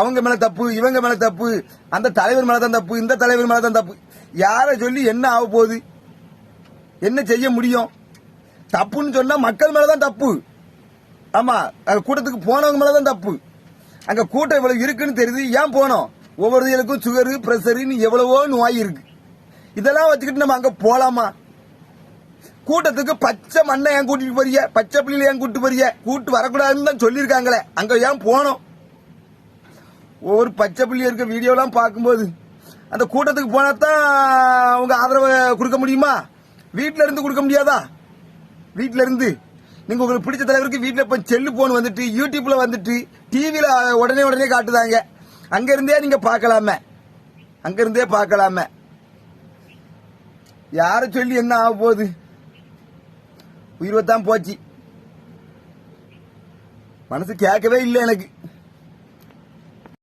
அவங்க மேல தப்பு இவங்க மேல தப்பு அந்த தலைவர் மேல தான் தப்பு இந்த தலைவர் மேல தான் தப்பு. யாரை சொல்லி என்ன ஆக போகுது? என்ன செய்ய முடியும்? தப்புன்னு சொன்னா மக்கள் மேலதான் தப்பு. ஆமா கூட்டத்துக்கு போனவங்க மேலதான் தப்பு. அங்க கூட்டம் இவ்வளவு இருக்குன்னு தெரியுது ஏன் போனோம்? ஒவ்வொருத்தருக்கும் சுகரு பிரஷருன்னு எவ்வளவோ நோய் இருக்கு. இதெல்லாம் வச்சுக்கிட்டு நம்ம அங்க போலாமா? கூட்டத்துக்கு பச்சை மண்ணை ஏன் கூட்டிட்டு போறிய பச்சை பிள்ளைகளை ஏன் கூட்டு போறிய கூட்டு வரக்கூடாதுன்னு தான் சொல்லியிருக்காங்களே. அங்க ஏன் போனோம்? ஒவ்வொரு பச்சை புள்ளி இருக்க வீடியோலாம் பார்க்கும்போது அந்த கூட்டத்துக்கு போனா தான் அவங்க ஆதரவை கொடுக்க முடியுமா? வீட்டில இருந்து கொடுக்க முடியாதா? வீட்டில இருந்து. நீங்க உங்களுக்கு பிடிச்ச தலைவருக்கு வீட்டில் இப்ப செல்லு போன் வந்துட்டு யூடியூப்ல வந்துட்டு டிவியில உடனே உடனே காட்டுதாங்க. அங்க இருந்தே நீங்க பார்க்கலாமே. அங்க இருந்தே பார்க்கலாமே. யார சொல்லி என்ன ஆக போகுது? உயிர்வத்தான் போச்சு. மனசு கேட்கவே இல்லை எனக்கு.